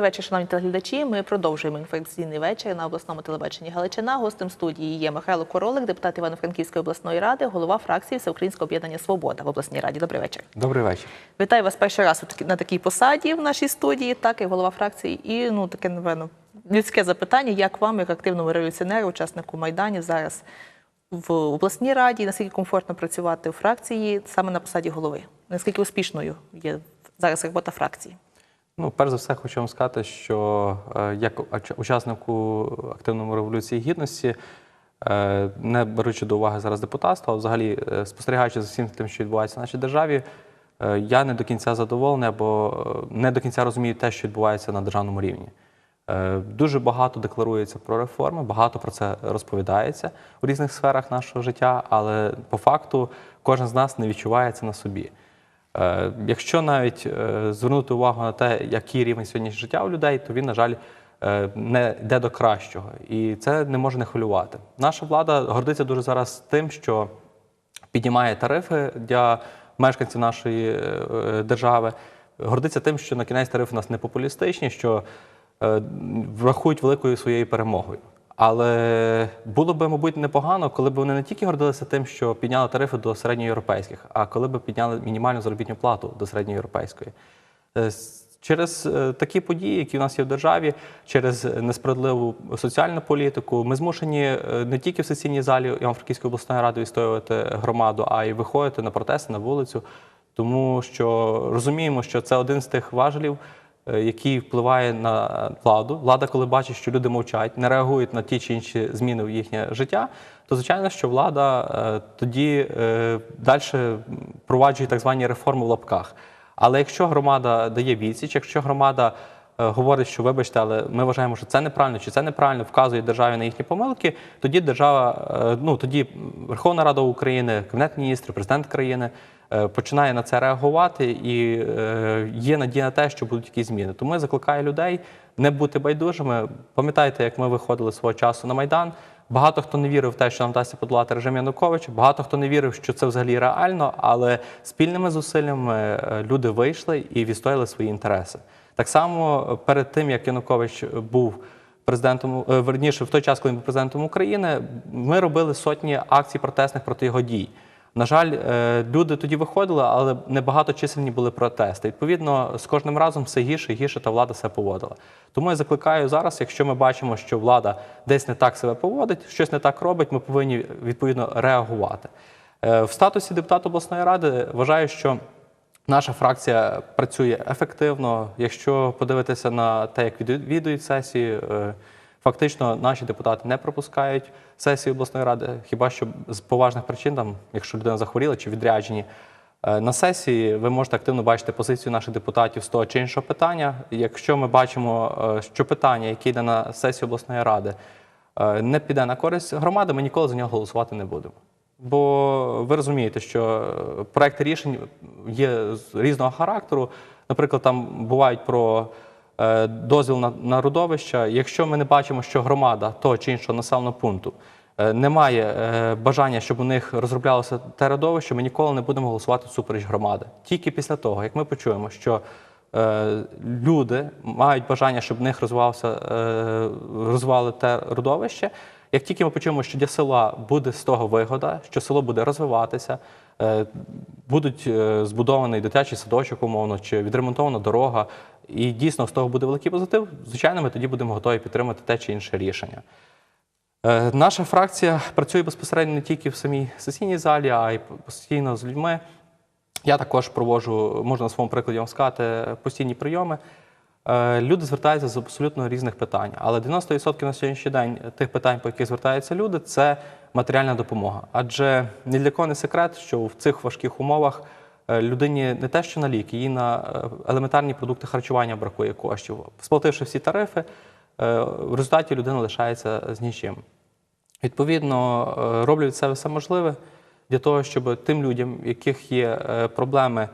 Добрий вечір, шановні телеглядачі. Ми продовжуємо інформаційний вечір на обласному телебаченні Галичина. Гостем студії є Михайло Королик, депутат Івано-Франківської обласної ради, голова фракції Всеукраїнського об'єднання Свобода в обласній раді. Добрий вечір. Добрий вечір. Вітаю вас перший раз на такій посаді в нашій студії, так і голова фракції. І ну таке напевно людське запитання: як вам, як активному революціонеру, учаснику майданів, зараз в обласній раді, наскільки комфортно працювати у фракції саме на посаді голови? Наскільки успішною є зараз робота фракції? Ну, перш за все, хочу вам сказати, що е, як уч- учаснику активної революції гідності, е, не беручи до уваги зараз депутатство, а взагалі е, спостерігаючи за всім тим, що відбувається в нашій державі, я не до кінця задоволений або не до кінця розумію те, що відбувається на державному рівні. Дуже багато декларується про реформи, багато про це розповідається у різних сферах нашого життя, але по факту кожен з нас не відчуває це на собі. Е, Якщо навіть е, звернути увагу на те, який рівень сьогодні життя у людей, то він, на жаль, е, не йде до кращого. І це не може не хвилювати. Наша влада гордиться дуже зараз тим, що піднімає тарифи для мешканців нашої держави. Гордиться тим, що на кінець тарифи у нас не популістичні, що врахують великою своєю перемогою. Але було б, мабуть, непогано, коли б вони не тільки гордилися тим, що підняли тарифи до середньоєвропейських, а коли б підняли мінімальну заробітну плату до середньоєвропейської. Е, Через е, такі події, які в нас є в державі, через несправедливу соціальну політику, ми змушені е, не тільки в сесійній залі Івано-Франківської обласної ради відстоювати громаду, а й виходити на протести на вулицю, тому що розуміємо, що це один з тих важелів, який впливає на владу. Влада, коли бачить, що люди мовчать, не реагують на ті чи інші зміни в їхнє життя, то звичайно, що влада е, тоді е, далі впроваджує так звані реформи в лапках. Але якщо громада дає відсіч, якщо громада е, говорить, що вибачте, але ми вважаємо, що це неправильно, чи це неправильно, вказує державі на їхні помилки, тоді держава, е, ну тоді Верховна Рада України, Кабінет міністрів, президент країни е, починає на це реагувати, і е, є надія на те, що будуть якісь зміни. Тому я закликаю людей не бути байдужими. Пам'ятаєте, як ми виходили свого часу на майдан. Багато хто не вірив в те, що нам вдасться подолати режим Януковича. Багато хто не вірив, що це взагалі реально, але спільними зусиллями е, люди вийшли і відстояли свої інтереси. Так само е, перед тим, як Янукович був президентом, е, верніше, в той час, коли він був президентом України, ми робили сотні акцій протестних проти його дій. На жаль, е, люди тоді виходили, але небагато чисельні були протести. Відповідно, з кожним разом все гірше гірше та влада себе поводила. Тому я закликаю зараз, якщо ми бачимо, що влада десь не так себе поводить, щось не так робить, ми повинні відповідно реагувати. Е, В статусі депутата обласної ради вважаю, що Наша фракція працює ефективно. Якщо подивитися на те, як відвідують сесії, е, фактично наші депутати не пропускають сесії обласної ради, хіба що з поважних причин, там, якщо людина захворіла чи відряджені. Е, На сесії ви можете активно бачити позицію наших депутатів з того чи іншого питання. Якщо ми бачимо, е, що питання, яке йде на сесію обласної ради, е, не піде на користь громади, ми ніколи за нього голосувати не будемо. Бо ви розумієте, що проекти рішень є різного характеру. Наприклад, там бувають про дозвіл на, на родовища. Якщо ми не бачимо, що громада того чи іншого населеного пункту е, не має е, бажання, щоб у них розроблялося те родовище, ми ніколи не будемо голосувати всупереч громади. Тільки після того, як ми почуємо, що е, люди мають бажання, щоб в них розвивалося, е, розвивали те родовище. Як тільки ми почуємо, що для села буде з того вигода, що село буде розвиватися, е, будуть е, збудований дитячий садочок, умовно, чи відремонтована дорога, і дійсно з того буде великий позитив, звичайно, ми тоді будемо готові підтримати те чи інше рішення. Е, Наша фракція працює безпосередньо не тільки в самій сесійній залі, а й постійно з людьми. Я також проводжу, можна на своєму прикладі вам сказати, постійні прийоми. Е, Люди звертаються з абсолютно різних питань, але 90% на сьогоднішній день тих питань, по яких звертаються люди, це матеріальна допомога. Адже ні для кого не секрет, що в цих важких умовах людині не те, що на ліки, їй на е, елементарні продукти харчування бракує коштів. Сплативши всі тарифи, е, в результаті людина лишається з нічим. Відповідно, роблять це все можливе для того, щоб тим людям, в яких є е, проблеми е,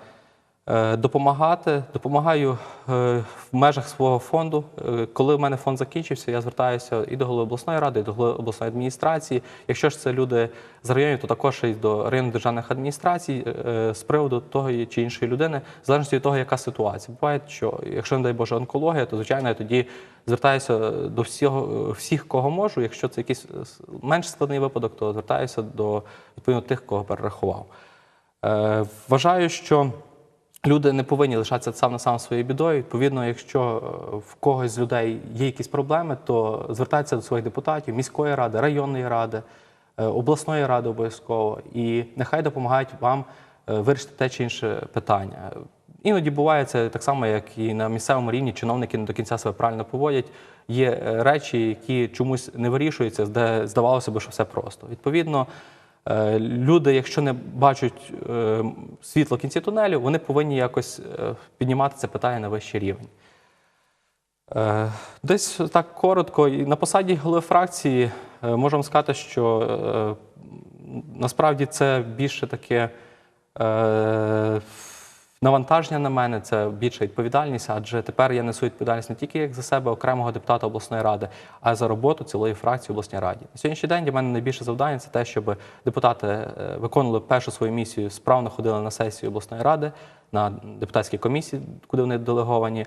допомагати. Допомагаю е, в межах свого фонду. Е, Коли в мене фонд закінчився, я звертаюся і до голови обласної ради, і до голови обласної адміністрації. Якщо ж це люди з районів, то також і до районних державних адміністрацій е, з приводу того чи іншої людини, в залежності від того, яка ситуація. Буває, що якщо не дай Боже онкологія, то звичайно я тоді звертаюся до всього, всіх, кого можу. Якщо це якийсь е, менш складний випадок, то звертаюся до відповідно тих, кого перерахував. Е, Вважаю, що люди не повинні лишатися сам на сам своєю бідою. Відповідно, якщо е, в когось з людей є якісь проблеми, то звертайтеся до своїх депутатів, міської ради, районної ради, е, обласної ради обов'язково, і нехай допомагають вам е, вирішити те чи інше питання. Іноді буває це так само, як і на місцевому рівні чиновники не до кінця себе правильно поводять. Є речі, які чомусь не вирішуються, де здавалося б, що все просто. Відповідно, Люди, якщо не бачать е, світло в кінці тунелю, вони повинні якось е, піднімати це питання на вищий рівень. Е, Десь так коротко. І на посаді голови фракції е, можемо сказати, що е, насправді це більше таке е, навантаження на мене, це більша відповідальність, адже тепер я несу відповідальність не тільки як за себе окремого депутата обласної ради, а й за роботу цілої фракції обласній раді. На сьогоднішній день для мене найбільше завдання це те, щоб депутати е, виконували першу свою місію, справно ходили на сесію обласної ради, на депутатські комісії, куди вони делеговані.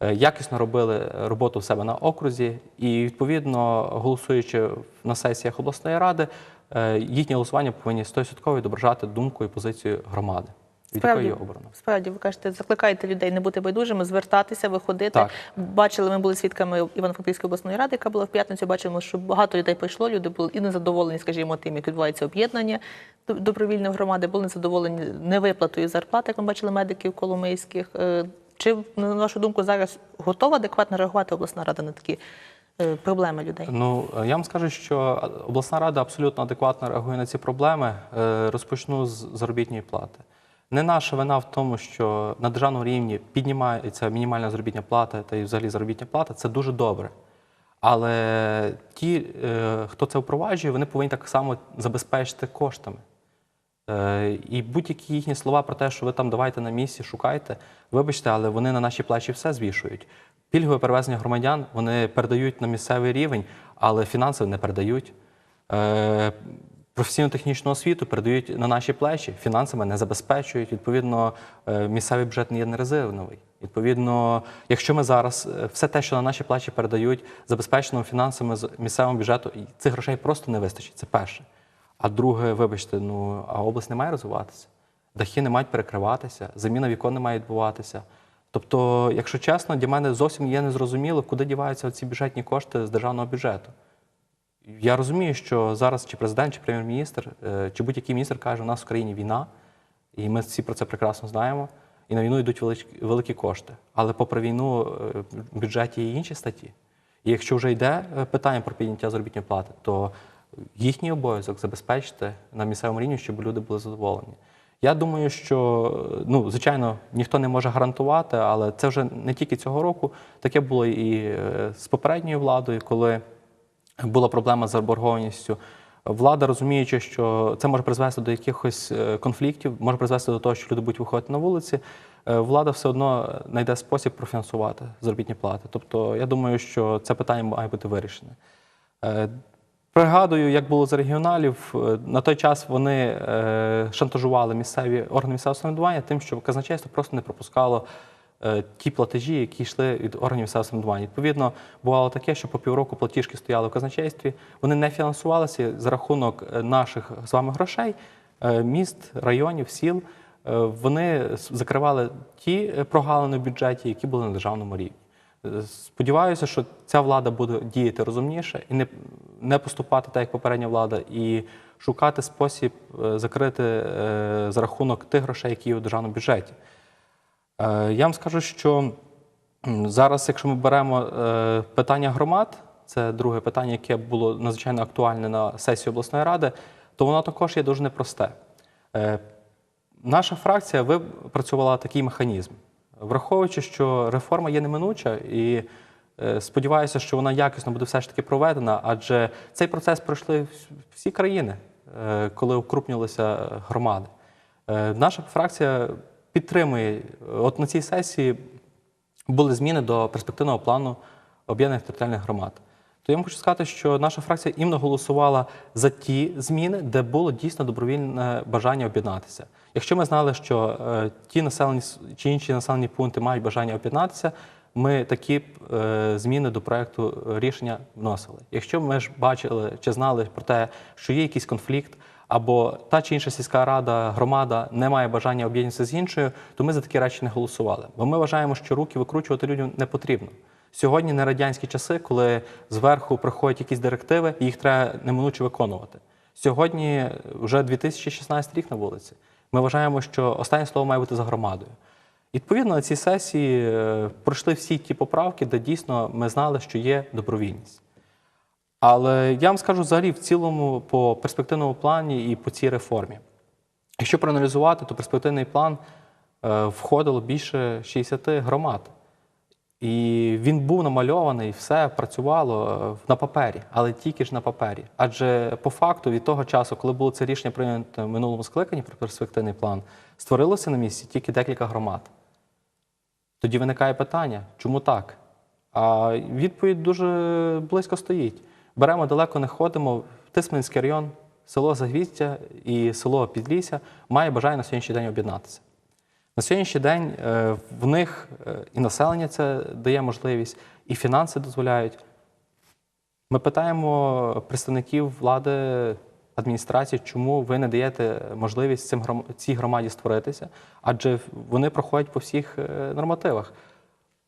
е, Якісно робили роботу в себе на окрузі, і відповідно голосуючи на сесіях обласної ради, е, їхнє голосування повинні 100% відображати думку і позицію громади, від якої є обрано. Справді, ви кажете, закликаєте людей не бути байдужими, звертатися, виходити. Так. Бачили, ми були свідками Івано-Франківської обласної ради, яка була в п'ятницю. Бачимо, що багато людей прийшло. Люди були і незадоволені, скажімо, тим, як відбувається об'єднання до- добровільної громади, були незадоволені невиплатою зарплати, як ми бачили медиків коломийських. Е, Чи на вашу думку зараз готова адекватно реагувати обласна рада на такі е, проблеми людей? Ну я вам скажу, що обласна рада абсолютно адекватно реагує на ці проблеми. Е, Розпочну з заробітної плати. Не наша вина в тому, що на державному рівні піднімається мінімальна заробітна плата та й взагалі заробітна плата. Це дуже добре. Але ті, е, хто це впроваджує, вони повинні так само забезпечити коштами. Е, І будь-які їхні слова про те, що ви там давайте на місці, шукайте, вибачте, але вони на наші плечі все звішують. Пільгове перевезення громадян вони передають на місцевий рівень, але фінансово не передають. Е, Професійно-технічну освіту передають на наші плечі, фінансами не забезпечують. Відповідно, е, місцевий бюджет не є нерезервний. Відповідно, якщо ми зараз е, все те, що на наші плечі передають, забезпечено фінансами з місцевого бюджету, цих грошей просто не вистачить. Це перше. А друге, вибачте, ну а область не має розвиватися. Дахи не мають перекриватися, заміна вікон не має відбуватися. Тобто, якщо чесно, для мене зовсім є незрозуміло, куди діваються ці бюджетні кошти з державного бюджету. Я розумію, що зараз чи президент, чи прем'єр-міністр, е, чи будь-який міністр каже, у нас в країні війна, і ми всі про це прекрасно знаємо. І на війну йдуть великі, великі кошти. Але попри війну е, в бюджеті є інші статті. І якщо вже йде е, питання про підняття заробітної плати, то їхній обов'язок забезпечити на місцевому рівні, щоб люди були задоволені. Я думаю, що ну, звичайно, ніхто не може гарантувати, але це вже не тільки цього року. Таке було і з попередньою владою, коли була проблема з заборгованістю. Влада, розуміючи, що це може призвести до якихось е, конфліктів, може призвести до того, що люди будуть виходити на вулиці, е, влада все одно знайде спосіб профінансувати заробітні плати. Тобто, я думаю, що це питання має бути вирішене. Е, Пригадую, як було з регіоналів. На той час вони шантажували місцеві органи місцевого самоврядування тим, що казначейство просто не пропускало ті платежі, які йшли від органів самоврядування. Відповідно, бувало таке, що по півроку платіжки стояли в казначействі, вони не фінансувалися за рахунок е, наших з вами грошей, е, міст, районів, сіл. Е, Вони закривали ті е, прогалини в бюджеті, які були на державному рівні. Е, Сподіваюся, що ця влада буде діяти розумніше і не, не поступати так, як попередня влада, і шукати спосіб е, закрити е, за рахунок тих грошей, які є у державному бюджеті. Е, Я вам скажу, що зараз, якщо ми беремо е, питання громад, це друге питання, яке було надзвичайно актуальне на сесії обласної ради, то воно також є дуже непросте. Е, Наша фракція випрацювала такий механізм, враховуючи, що реформа є неминуча, і сподіваюся, що вона якісно буде все ж таки проведена, адже цей процес пройшли всі країни, коли укрупнювалися громади. Наша фракція підтримує. От на цій сесії були зміни до перспективного плану об'єднаних територіальних громад. То я вам хочу сказати, що наша фракція іменно голосувала за ті зміни, де було дійсно добровільне бажання об'єднатися. Якщо ми знали, що е, ті населені чи інші населені пункти мають бажання об'єднатися, ми такі е, зміни до проекту рішення вносили. Якщо ми ж бачили чи знали про те, що є якийсь конфлікт, або та чи інша сільська рада, громада не має бажання об'єднатися з іншою, то ми за такі речі не голосували. Бо ми вважаємо, що руки викручувати людям не потрібно. Сьогодні не радянські часи, коли зверху приходять якісь директиви, і їх треба неминуче виконувати. Сьогодні вже 2016 рік на вулиці. Ми вважаємо, що останнє слово має бути за громадою. Відповідно, на цій сесії е, пройшли всі ті поправки, де дійсно ми знали, що є добровільність. Але я вам скажу взагалі в цілому по перспективному плані і по цій реформі. Якщо проаналізувати, то перспективний план е, входило більше 60 громад. І він був намальований, все працювало е, на папері, але тільки ж на папері. Адже по факту від того часу, коли було це рішення прийнято в минулому скликанні про перспективний план, створилося на місці тільки декілька громад. Тоді виникає питання, чому так? А відповідь дуже близько стоїть. Беремо далеко не ходимо. Тисменський район, село Загвіздя і село Підлісся має бажання на сьогоднішній день об'єднатися. На сьогоднішній день е, в них е, і населення це дає можливість, і фінанси дозволяють. Ми питаємо представників влади адміністрації, чому ви не даєте можливість цим цій громаді створитися, адже вони проходять по всіх е, нормативах.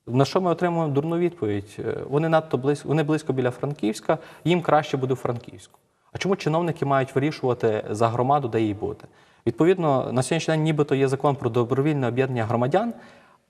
На що ми отримуємо дурну відповідь? Е, Вони надто близько, вони близько біля Франківська, їм краще буде в Франківську. А чому чиновники мають вирішувати за громаду, де їй бути? Відповідно, на сьогоднішній день нібито є закон про добровільне об'єднання громадян,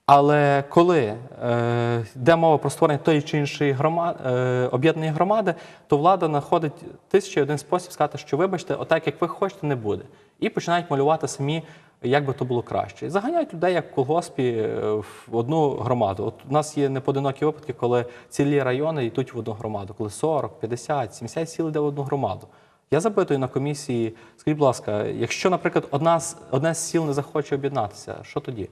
але коли е, йде мова про створення тої чи іншої грома, е, об'єднаної громади, то влада знаходить тисячі один спосіб сказати, що вибачте, отак як ви хочете, не буде. І починають малювати самі, як би то було краще. Заганяють людей як в колгоспі е, в одну громаду. От у нас є непоодинокі випадки, коли цілі райони йдуть в одну громаду, коли 40, 50, 70 сіл йде в одну громаду. Я запитую на комісії, скажіть, будь ласка, якщо, наприклад, одна з, одне з сіл не захоче об'єднатися, що тоді?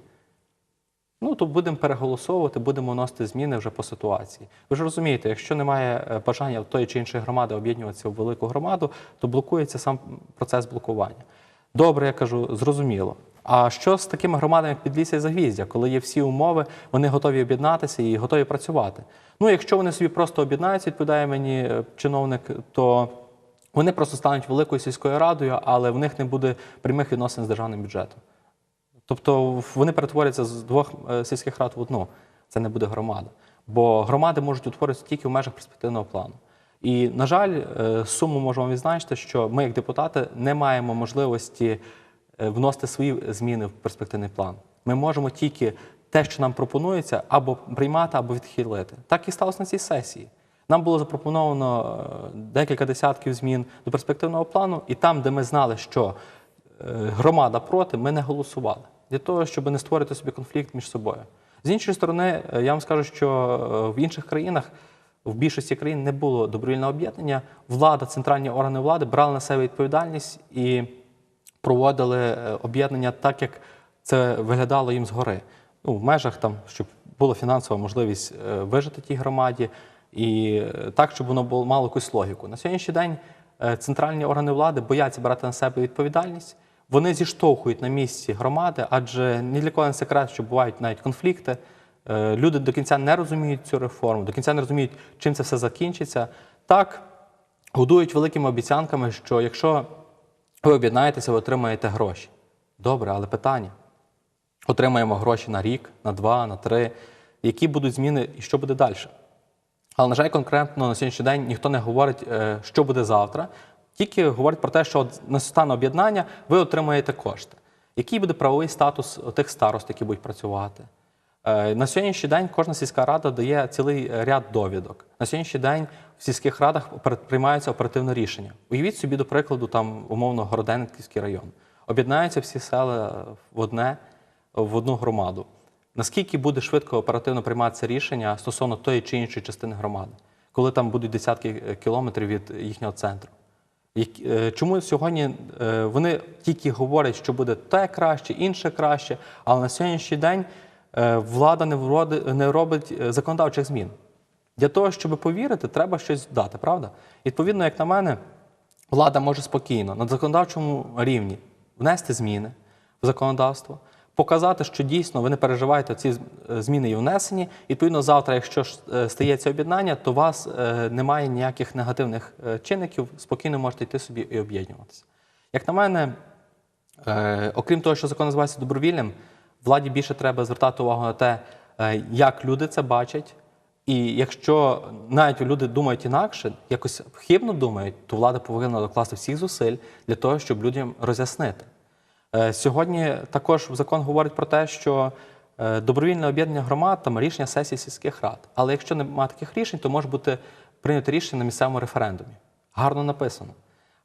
Ну, то будемо переголосовувати, будемо вносити зміни вже по ситуації. Ви ж розумієте, якщо немає е, бажання тої чи іншої громади об'єднуватися в велику громаду, то блокується сам процес блокування. Добре, я кажу, зрозуміло. А що з такими громадами, як Підлісся і Загвіздя, коли є всі умови, вони готові об'єднатися і готові працювати? Ну, якщо вони собі просто об'єднаються, відповідає мені е, чиновник, то вони просто стануть великою сільською радою, але в них не буде прямих відносин з державним бюджетом. Тобто вони перетворяться з двох е, сільських рад в одну. Це не буде громада. Бо громади можуть утворитися тільки в межах перспективного плану. І, на жаль, е, суму вам відзначити, що ми, як депутати, не маємо можливості е, вносити свої зміни в перспективний план. Ми можемо тільки те, що нам пропонується, або приймати, або відхилити. Так і сталося на цій сесії. Нам було запропоновано е, декілька десятків змін до перспективного плану, і там, де ми знали, що громада проти, ми не голосували для того, щоб не створити собі конфлікт між собою. З іншої сторони, я вам скажу, що в інших країнах, в більшості країн не було добровільного об'єднання. Влада, центральні органи влади брали на себе відповідальність і проводили е, об'єднання так, як це виглядало їм згори. Ну, в межах там, щоб була фінансова можливість е, вижити тій громаді, і е, так, щоб воно було мало якусь логіку. На сьогоднішній день центральні органи влади бояться брати на себе відповідальність. Вони зіштовхують на місці громади, адже ні для кого не секрет, що бувають навіть конфлікти. Е, Люди до кінця не розуміють цю реформу, до кінця не розуміють, чим це все закінчиться. Так, годують великими обіцянками, що якщо ви об'єднаєтеся, ви отримаєте гроші. Добре, але питання: отримаємо гроші на рік, на два, на три. Які будуть зміни і що буде далі? Але, на жаль, конкретно на сьогоднішній день ніхто не говорить, е, що буде завтра, тільки говорить про те, що от настане об'єднання, ви отримаєте кошти. Який буде правовий статус тих старост, які будуть працювати? Е, На сьогоднішній день кожна сільська рада дає цілий ряд довідок. На сьогоднішній день в сільських радах приймаються оперативне рішення. Уявіть собі, до прикладу, там умовно Городенківський район. Об'єднаються всі села в одне, в одну громаду. Наскільки буде швидко оперативно прийматися рішення стосовно тої чи іншої частини громади, коли там будуть десятки е, кілометрів від їхнього центру? Е, Чому сьогодні е, вони тільки говорять, що буде те краще, інше краще, але на сьогоднішній день е, влада не, робить е, законодавчих змін. Для того, щоб повірити, треба щось дати, правда? Відповідно, як на мене, влада може спокійно на законодавчому рівні внести зміни в законодавство, показати, що дійсно ви не переживаєте ці е, зміни і внесені. Відповідно, завтра, якщо е, стається об'єднання, то у вас е, немає ніяких негативних е, чинників, спокійно можете йти собі і об'єднуватися. Як на мене, Е, окрім того, що закон називається добровільним, владі більше треба звертати увагу на те, е, як люди це бачать. І якщо навіть люди думають інакше, якось хибно думають, то влада повинна докласти всіх зусиль для того, щоб людям роз'яснити. Е, Сьогодні також закон говорить про те, що е, добровільне об'єднання громад там рішення сесії сільських рад. Але якщо немає таких рішень, то може бути прийнято рішення на місцевому референдумі. Гарно написано.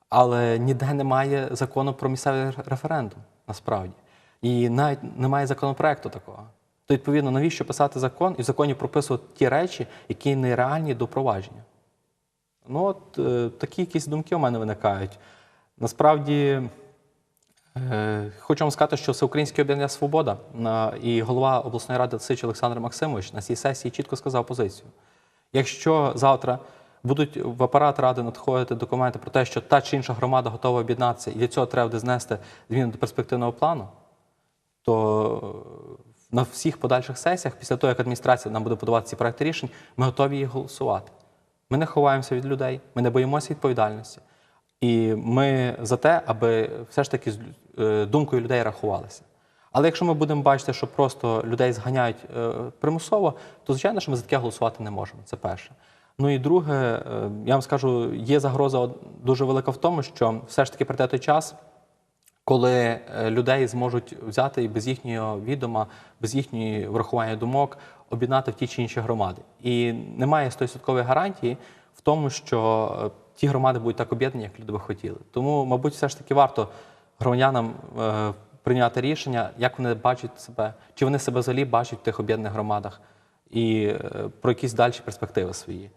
Але ніде немає закону про місцевий референдум, насправді. І навіть немає законопроекту такого. То, відповідно, навіщо писати закон і в законі прописувати ті речі, які нереальні до провадження? Ну, от е, такі якісь думки у мене виникають. Насправді, е, хочу вам сказати, що Всеукраїнське об'єднання Свобода на, і голова обласної ради Сич Олександр Максимович на цій сесії чітко сказав позицію. Якщо завтра будуть в апарат ради надходити документи про те, що та чи інша громада готова об'єднатися, і для цього треба буде знести зміни до перспективного плану, то на всіх подальших сесіях, після того, як адміністрація нам буде подавати ці проекти рішень, ми готові їх голосувати. Ми не ховаємося від людей, ми не боїмося відповідальності. І ми за те, аби все ж таки з е, думкою людей рахувалися. Але якщо ми будемо бачити, що просто людей зганяють е, примусово, то звичайно, що ми за таке голосувати не можемо. Це перше. Ну і друге, е, я вам скажу, є загроза дуже велика в тому, що все ж таки прийде той час, коли е, людей зможуть взяти і без їхнього відома, без їхньої врахування думок об'єднати в ті чи інші громади. І немає 100% гарантії в тому, що е, ті громади будуть так об'єднані, як люди би хотіли. Тому, мабуть, все ж таки варто громадянам е, прийняти рішення, як вони бачать себе, чи вони себе взагалі бачать в тих об'єднаних громадах, і про якісь далі перспективи свої.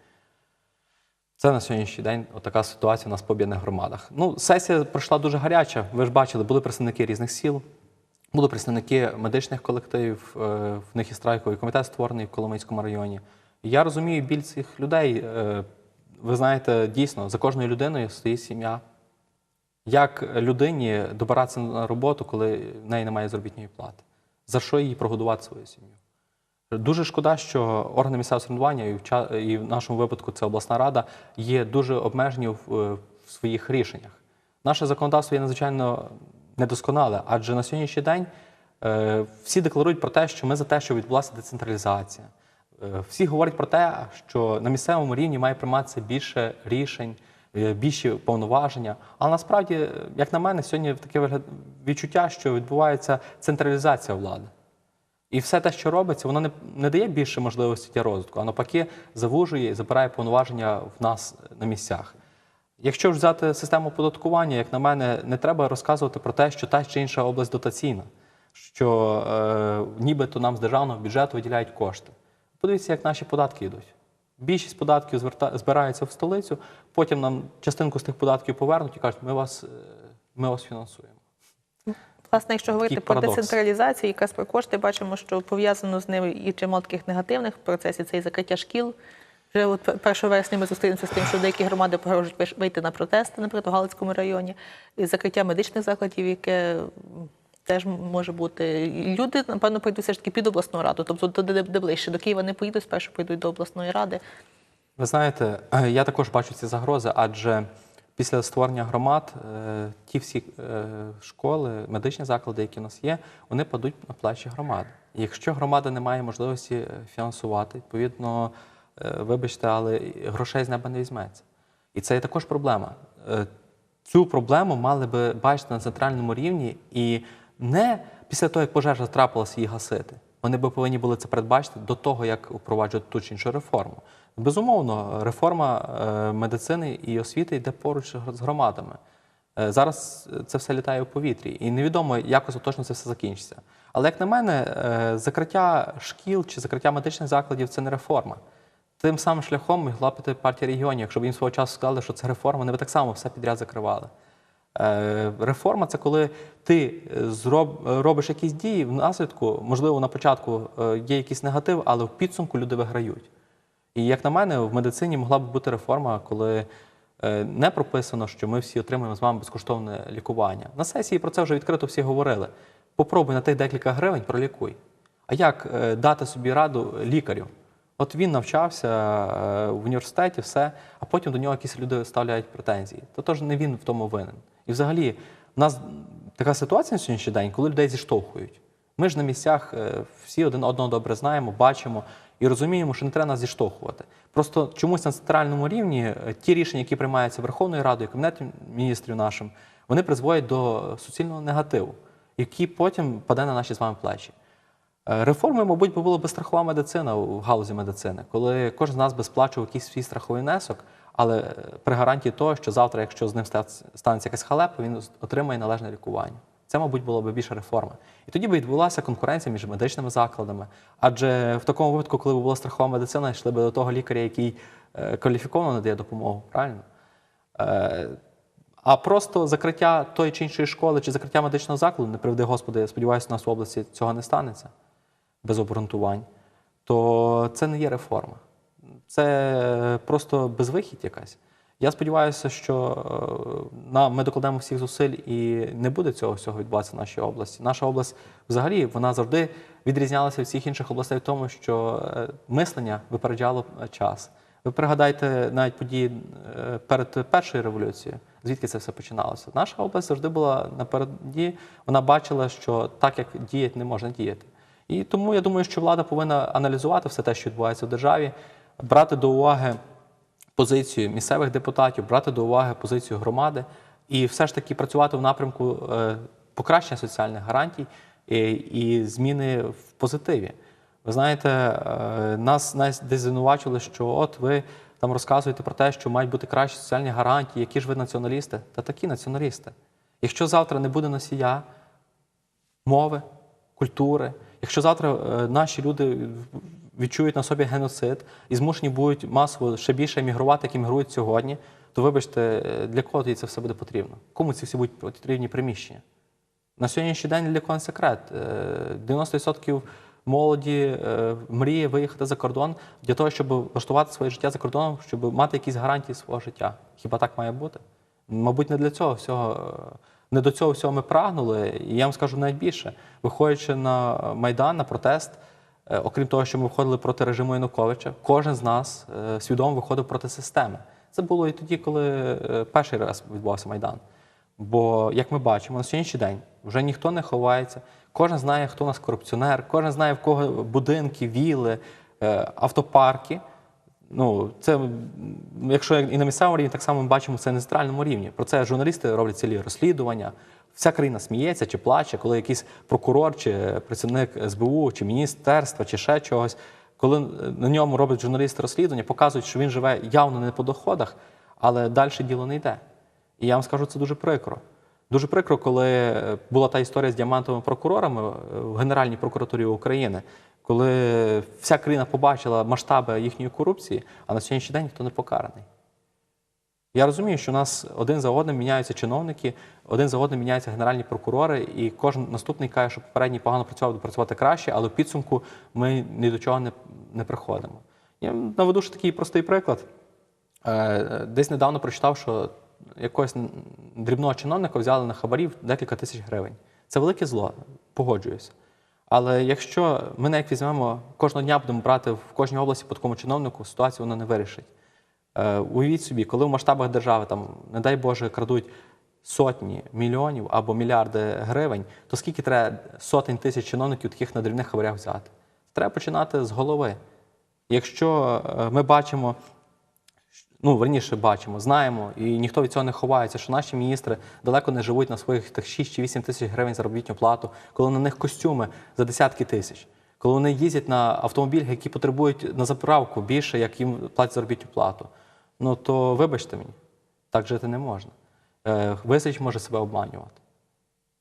Це на сьогоднішній день така ситуація у нас по об'єднаних громадах. Ну, сесія пройшла дуже гаряча. Ви ж бачили, були представники різних сіл, були представники медичних колективів, е, в них і страйковий комітет створений в Коломийському районі. Я розумію біль цих людей. Е, Ви знаєте, дійсно, за кожною людиною стоїть сім'я. Як людині добиратися на роботу, коли в неї немає заробітної плати? За що їй прогодувати свою сім'ю? Дуже шкода, що органи місцевого самоврядування, і в, і в нашому випадку це обласна рада, є дуже обмежені в, е, в своїх рішеннях. Наше законодавство є надзвичайно недосконале, адже на сьогоднішній день е, всі декларують про те, що ми за те, що відбулася децентралізація. Е, всі говорять про те, що на місцевому рівні має прийматися більше рішень, е, більші повноваження. Але насправді, як на мене, сьогодні таке відчуття, що відбувається централізація влади. І все те, що робиться, воно не, не дає більше можливості для розвитку, а навпаки, завужує і забирає повноваження в нас на місцях. Якщо ж взяти систему оподаткування, як на мене, не треба розказувати про те, що та чи інша область дотаційна, що е, нібито нам з державного бюджету виділяють кошти. Подивіться, як наші податки йдуть. Більшість податків зверта- збирається в столицю, потім нам частинку з тих податків повернуть і кажуть, ми вас, е, ми вас фінансуємо. Власне, якщо говорити Такий про парадокс. децентралізацію, якраз про кошти, бачимо, що пов'язано з ними і чимало таких негативних процесів. Це і закриття шкіл. Вже от 1 вересня ми зустрінемося з тим, що деякі громади погрожують вийти на протести, наприклад, у Галицькому районі, і закриття медичних закладів, яке теж може бути. І люди, напевно, прийдуть все ж таки під обласну раду, тобто туди, де, де ближче. До Києва не поїдуть, спершу прийдуть до обласної ради. Ви знаєте, я також бачу ці загрози, адже після створення громад е, ті всі е, школи, медичні заклади, які у нас є, вони падуть на плечі громади. Якщо громада не має можливості е, фінансувати, відповідно, вибачте, але грошей з неба не візьметься. І це є також проблема. Цю проблему мали би бачити на центральному рівні і не після того, як пожежа трапилася, її гасити. Вони би повинні були це передбачити до того, як впроваджувати ту чи іншу реформу. Безумовно, реформа е, медицини і освіти йде поруч з громадами. Е, Зараз це все літає у повітрі, і невідомо, як остаточно це все закінчиться. Але як на мене, е, закриття шкіл чи закриття медичних закладів це не реформа. Тим самим шляхом могла піти партія регіонів. Якщо б їм свого часу сказали, що це реформа, вони б так само все підряд закривали. Е, Реформа це коли ти е, робиш якісь дії в наслідку, можливо, на початку е, є якийсь негатив, але в підсумку люди виграють. І як на мене, в медицині могла б бути реформа, коли не прописано, що ми всі отримуємо з вами безкоштовне лікування. На сесії про це вже відкрито всі говорили. Попробуй на тих декілька гривень пролікуй. А як дати собі раду лікарю? От він навчався в університеті, все, а потім до нього якісь люди ставляють претензії. То теж не він в тому винен. І взагалі, в нас така ситуація на сьогоднішній день, коли людей зіштовхують. Ми ж на місцях е, всі один одного добре знаємо, бачимо і розуміємо, що не треба нас зіштовхувати. Просто чомусь на центральному рівні е, ті рішення, які приймаються Верховною Радою, Кабінетом міністрів нашим, вони призводять до суцільного негативу, який потім паде на наші з вами плечі. Е, Реформою, мабуть, би була би страхова медицина в галузі медицини, коли кожен з нас би сплачував якийсь свій страховий внесок, але е, при гарантії того, що завтра, якщо з ним ста- станеться якась халепа, він отримає належне лікування. Це, мабуть, було б більша реформа. І тоді би відбулася конкуренція між медичними закладами. Адже в такому випадку, коли б була страхова медицина, йшли б до того лікаря, який е, кваліфіковано надає допомогу, правильно? Е, А просто закриття тої чи іншої школи чи закриття медичного закладу, не приведи Господи, я сподіваюся, у нас в області цього не станеться без обґрунтувань, то це не є реформа. Це просто безвихідь якась. Я сподіваюся, що е, на, ми докладемо всіх зусиль і не буде цього всього відбуватися в нашій області. Наша область взагалі вона завжди відрізнялася від всіх інших областей в тому, що е, мислення випереджало час. Ви пригадайте навіть події е, перед першою революцією, звідки це все починалося. Наша область завжди була напереді, вона бачила, що так як діяти не можна діяти. І тому я думаю, що влада повинна аналізувати все те, що відбувається в державі, брати до уваги позицію місцевих депутатів, брати до уваги позицію громади і все ж таки працювати в напрямку е, покращення соціальних гарантій і, і зміни в позитиві. Ви знаєте, е, нас, нас десь звинувачили, що от ви там розказуєте про те, що мають бути кращі соціальні гарантії, які ж ви націоналісти? Та такі націоналісти. Якщо завтра не буде носія, мови, культури. Якщо завтра е, наші люди відчують на собі геноцид і змушені будуть масово ще більше емігрувати, як емігрують сьогодні, то вибачте, е, для кого тоді це все буде потрібно? Кому ці всі будуть потрібні приміщення? На сьогоднішній день для кого секрет. Е, 90% молоді е, мріє виїхати за кордон для того, щоб влаштувати своє життя за кордоном, щоб мати якісь гарантії свого життя. Хіба так має бути? Мабуть, не для цього всього. е, Не до цього всього ми прагнули, і я вам скажу навіть більше. Виходячи на Майдан, на протест, е, окрім того, що ми виходили проти режиму Януковича, кожен з нас е, свідомо виходив проти системи. Це було і тоді, коли е, перший раз відбувався Майдан. Бо, як ми бачимо, на сьогоднішній день вже ніхто не ховається, кожен знає, хто у нас корупціонер, кожен знає, в кого будинки, віли, е, автопарки. Ну, це, якщо і на місцевому рівні, так само ми бачимо це на центральному рівні. Про це журналісти роблять цілі розслідування. Вся країна сміється чи плаче, коли якийсь прокурор, чи працівник СБУ, чи міністерства, чи ще чогось, коли на ньому роблять журналісти розслідування, показують, що він живе явно не по доходах, але далі діло не йде. І я вам скажу, це дуже прикро. Дуже прикро, коли е, була та історія з діамантовими прокурорами е, в Генеральній прокуратурі України, коли вся країна побачила масштаби їхньої корупції, а на сьогоднішній день ніхто не покараний. Я розумію, що у нас один за одним міняються чиновники, один за одним міняються генеральні прокурори, і кожен наступний каже, що попередній погано працював, буде працювати краще, але в підсумку ми ні до чого не, не приходимо. Я наведу ще такий простий приклад. Е, Десь недавно прочитав, що якогось дрібного чиновника взяли на хабарів декілька тисяч гривень. Це велике зло, погоджуюся. Але якщо ми навіть візьмемо кожного дня будемо брати в кожній області по такому чиновнику, ситуацію воно не вирішить. Е, Уявіть собі, коли в масштабах держави, там, не дай Боже, крадуть сотні мільйонів або мільярди гривень, то скільки треба сотень тисяч чиновників таких на дрібних хабарях взяти? Треба починати з голови. Якщо е, ми бачимо, ну верніше бачимо, знаємо, і ніхто від цього не ховається, що наші міністри далеко не живуть на своїх так 6 чи 8 тисяч гривень заробітну плату, коли на них костюми за десятки тисяч, коли вони їздять на автомобілях, які потребують на заправку більше, як їм платять заробітну плату. Ну то вибачте мені, так жити не можна. Е, Висич може себе обманювати.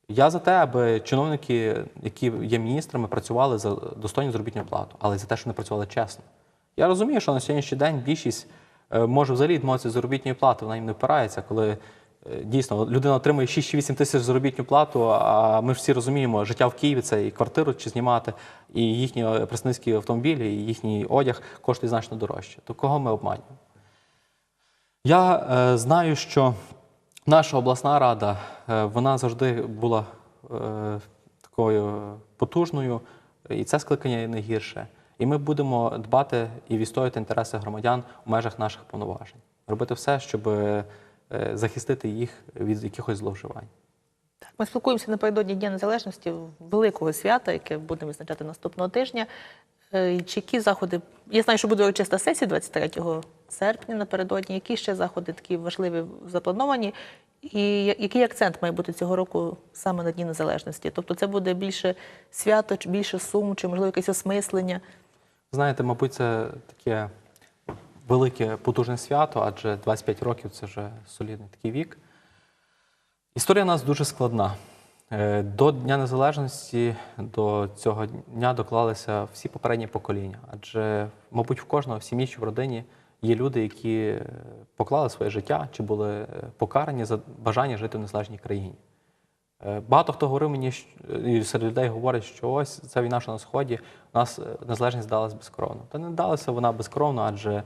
Я за те, аби чиновники, які є міністрами, працювали за достойну заробітну плату, але за те, що вони працювали чесно. Я розумію, що на сьогоднішній день більшість е, може взагалі відмовитися від заробітної плати, вона їм не впирається, коли е, дійсно людина отримує 6-8 тисяч заробітну плату, а ми всі розуміємо, життя в Києві це і квартиру чи знімати, і їхні представницькі автомобілі, і їхній одяг коштує значно дорожче. То кого ми обманюємо? Я е, знаю, що наша обласна рада е, вона завжди була е, такою потужною, і це скликання не гірше. І ми будемо дбати і відстоювати інтереси громадян у межах наших повноважень, робити все, щоб захистити їх від якихось зловживань. Так, ми спілкуємося напередодні Дня Незалежності, великого свята, яке будемо відзначати наступного тижня. Е, Чи які заходи? Я знаю, що буде урочиста сесія 23 серпня напередодні. Які ще заходи такі важливі заплановані? І який акцент має бути цього року саме на Дні Незалежності? Тобто це буде більше свято, більше сум, чи можливо якесь осмислення? Знаєте, мабуть, це таке велике потужне свято, адже 25 років це вже солідний такий вік. Історія у нас дуже складна. Е, До Дня Незалежності, до цього дня доклалися всі попередні покоління. Адже, мабуть, в кожного в сім'ї чи в родині є люди, які е, поклали своє життя чи були е, покарані за бажання жити в незалежній країні. Багато хто говорив мені, щ- і серед людей говорить, що ось ця війна, що на сході, у нас незалежність далась безкровно. Та не далася вона безкровно, адже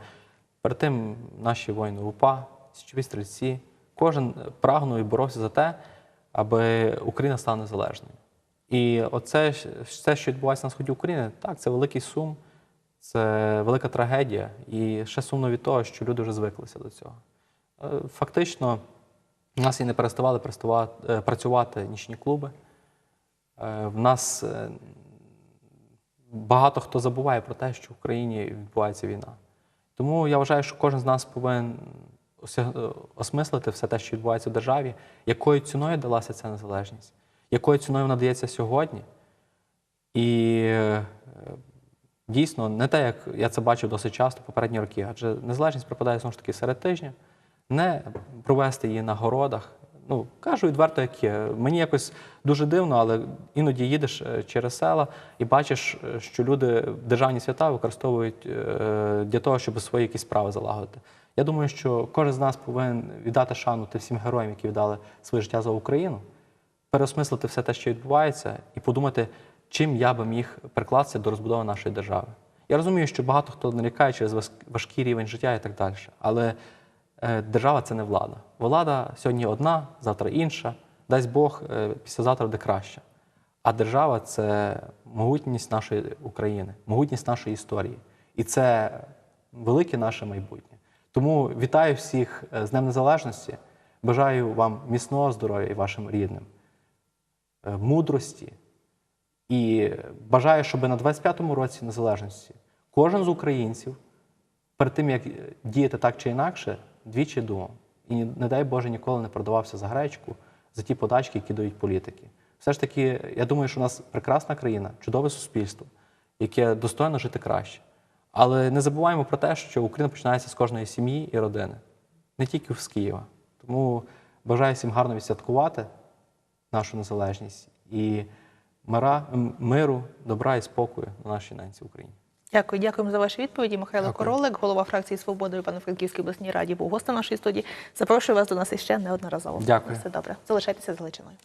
перед тим наші воїни УПА, січові стрільці, кожен прагнув і боровся за те, аби Україна стала незалежною. І оце все, що відбувається на сході України, так, це великий сум, це велика трагедія. І ще сумно від того, що люди вже звиклися до цього. Е, Фактично, у нас і не переставали е, працювати нічні клуби. Е, В нас багато хто забуває про те, що в Україні відбувається війна. Тому я вважаю, що кожен з нас повинен осмислити все те, що відбувається в державі, якою ціною далася ця незалежність, якою ціною вона дається сьогодні. І е, дійсно не те, як я це бачив досить часто попередні роки, адже незалежність припадає знову ж таки серед тижня, не провести її на городах. Ну, кажу відверто, як є. Мені якось дуже дивно, але іноді їдеш е, через села і бачиш, е, що люди державні свята використовують е, для того, щоб свої якісь справи залагодити. Я думаю, що кожен з нас повинен віддати шану тим всім героям, які віддали своє життя за Україну, переосмислити все те, що відбувається, і подумати, чим я би міг прикластися до розбудови нашої держави. Я розумію, що багато хто нарікає через важкий рівень життя і так далі. Але е, держава це не влада. Влада сьогодні одна, завтра інша. Дасть Бог, е, післязавтра буде краще. А держава це могутність нашої України, могутність нашої історії. І це велике наше майбутнє. Тому вітаю всіх е, з Днем Незалежності. Бажаю вам міцного здоров'я і вашим рідним, е, мудрості. І бажаю, щоб на 25-му році незалежності кожен з українців перед тим, як діяти так чи інакше, двічі думав. І не дай Боже ніколи не продавався за гречку, за ті подачки, які дають політики. Все ж таки, я думаю, що у нас прекрасна країна, чудове суспільство, яке достойно жити краще. Але не забуваємо про те, що Україна починається з кожної сім'ї і родини, не тільки з Києва. Тому бажаю всім гарно відсвяткувати нашу незалежність і мира, миру, добра і спокою на нашій ненці Україні. Дякую, дякуємо за ваші відповіді. Михайло Дякую. Королик, голова фракції Свобода в Івано-Франківській обласній раді, був гостем нашої студії. Запрошую вас до нас іще неодноразово. Дякую. Все добре. Залишайтеся з Галичиною.